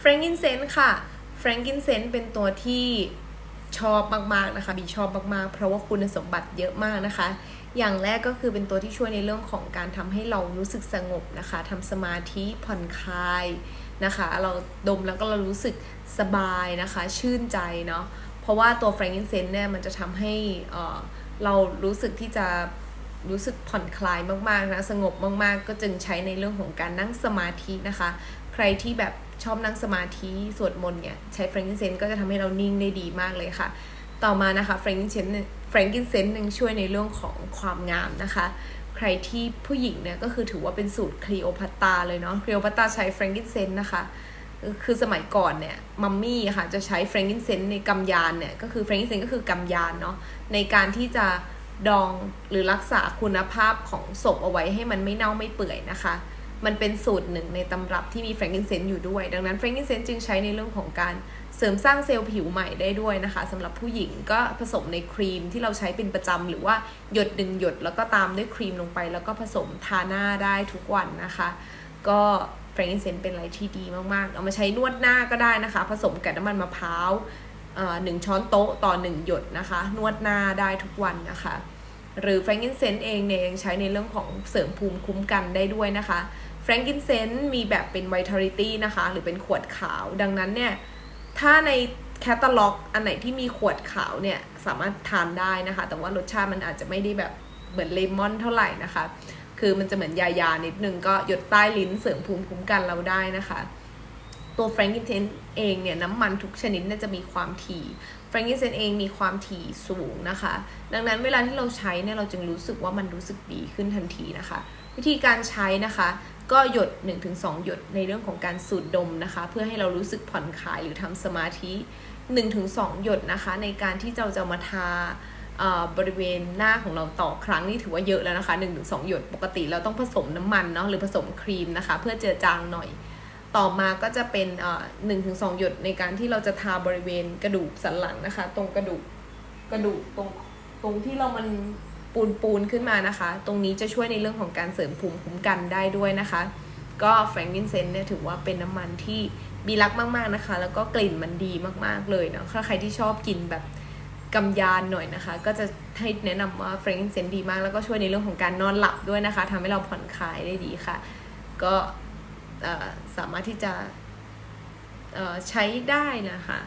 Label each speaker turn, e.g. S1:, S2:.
S1: แฟรงกินเซนค่ะแฟรงกินเซนเป็นตัวที่ชอบมากๆนะคะบีชอบมากๆ เพราะว่าคุณสมบัติเยอะมากนะคะ อย่างแรกก็คือเป็นตัวที่ช่วยในเรื่องของการทำให้เรารู้สึกสงบนะคะทำสมาธิผ่อนคลายนะคะ เราดมแล้วก็เรารู้สึกสบายนะคะ ชื่นใจเนาะเพราะว่าตัวแฟรงกินเซนเนี่ยมันจะทำให้เออเรารู้สึกที่จะรู้สึกผ่อนคลายมากๆนะสงบมากๆ ก็จึงใช้ในเรื่องของการนั่งสมาธินะคะ รที่แบบชอบนั่งสมาธิสวดมนต์เนี่ยใช้แฟรงกินเซนก็จะทำให้เรานิ่งได้ดีมากเลยค่ะ ต่อมานะคะแฟรงกินเซนแฟรงกินเซนนึงช่วยในเรื่องของความงามนะคะ ใครที่ผู้หญิงเนี่ยก็คือถือว่าเป็นสูตรคลีโอพัตตาเลยเนาะคลีโอพัตตาใช้แฟรงกินเซนนะคะคือสมัยก่อนเนี่ยมัมมี่ค่ะจะใช้แฟรงกินเซนในกำยานเนี่ยก็คือแฟรงกินเซนก็คือกำยานเนาะในการที่จะดองหรือรักษาคุณภาพของศพเอาไว้ให้มันไม่เน่าไม่เปื่อยนะคะ มันเป็นสูตรหนึ่งในตำรับที่มีแฟรงกินเซนอยู่ด้วย ดังนั้นแฟรงกินเซนจึงใช้ในเรื่องของการเสริมสร้างเซลล์ผิวใหม่ได้ด้วยนะคะสำหรับผู้หญิงก็ผสมในครีมที่เราใช้เป็นประจำหรือว่าหยดดึงหยดแล้วก็ตามด้วยครีมลงไป แล้วก็ผสมทาหน้าได้ทุกวันนะคะ ก็แฟรงกินเซนเป็นอะไรที่ดีมากๆ เอามาใช้นวดหน้าก็ได้นะคะ ผสมกับน้ำมันมะพร้าวหนึ่งช้อนโต๊ะต่อหนึ่งหยดนะคะ นวดหน้าได้ทุกวันนะคะ หรือแฟรงกินเซนเองเนี่ยยังใช้ในเรื่องของเสริมภูมิคุ้มกันได้ด้วยนะคะแฟรงกินเซนมีแบบเป็นไวท์ทอริตี้นะคะ หรือเป็นขวดขาว ดังนั้นเนี่ย ถ้าในแคตตาล็อกอันไหนที่มีขวดขาวเนี่ย สามารถทานได้นะคะ แต่ว่ารสชาติมันอาจจะไม่ได้แบบเหมือนเลมอนเท่าไหร่นะคะ คือมันจะเหมือนยายานิดนึงก็หยดใต้ลิ้นเสริมภูมิคุ้มกันเราได้นะคะ ตัวแฟรงกินเซนเองเนี่ยน้ำมันทุกชนิดเนี่ยจะมีความถี่แฟรงกินเซนเองมีความถี่สูงนะคะ ดังนั้นเวลาที่เราใช้เนี่ยเราจึงรู้สึกว่ามันรู้สึกดีขึ้นทันทีนะคะ วิธีการใช้นะคะก็หยด 1-2 หยดในเรื่องของการสูดดมนะคะ เพื่อให้เรารู้สึกผ่อนคลายหรือทำสมาธิ 1-2 หยดนะคะ ในการที่เราจะมาทาบริเวณหน้าของเราต่อครั้งนี่ถือว่าเยอะแล้วนะคะ 1-2 หยดปกติเราต้องผสมน้ำมันเนาะหรือผสมครีมนะคะ เพื่อเจือจางหน่อย ต่อมาก็จะเป็นหนึ่งถึงสองหยดในการที่เราจะทาบริเวณกระดูกสันหลังนะคะ ตรงกระดูกกระดูกตรงตรงที่เรามันปูนปูนขึ้นมานะคะ ตรงนี้จะช่วยในเรื่องของการเสริมภูมิคุ้มกันได้ด้วยนะคะ ก็แฟรงกินเซนเนี่ยถือว่าเป็นน้ำมันที่บีรักมากๆนะคะ แล้วก็กลิ่นมันดีมากๆเลยเนาะถ้าใครที่ชอบกินแบบกำยานหน่อยนะคะ ก็จะให้แนะนำว่าแฟรงกินเซนดีมากแล้วก็ช่วยในเรื่องของการนอนหลับด้วยนะคะทำให้เราผ่อนคลายได้ดีค่ะ ก็ สามารถที่จะใช้ได้นะคะ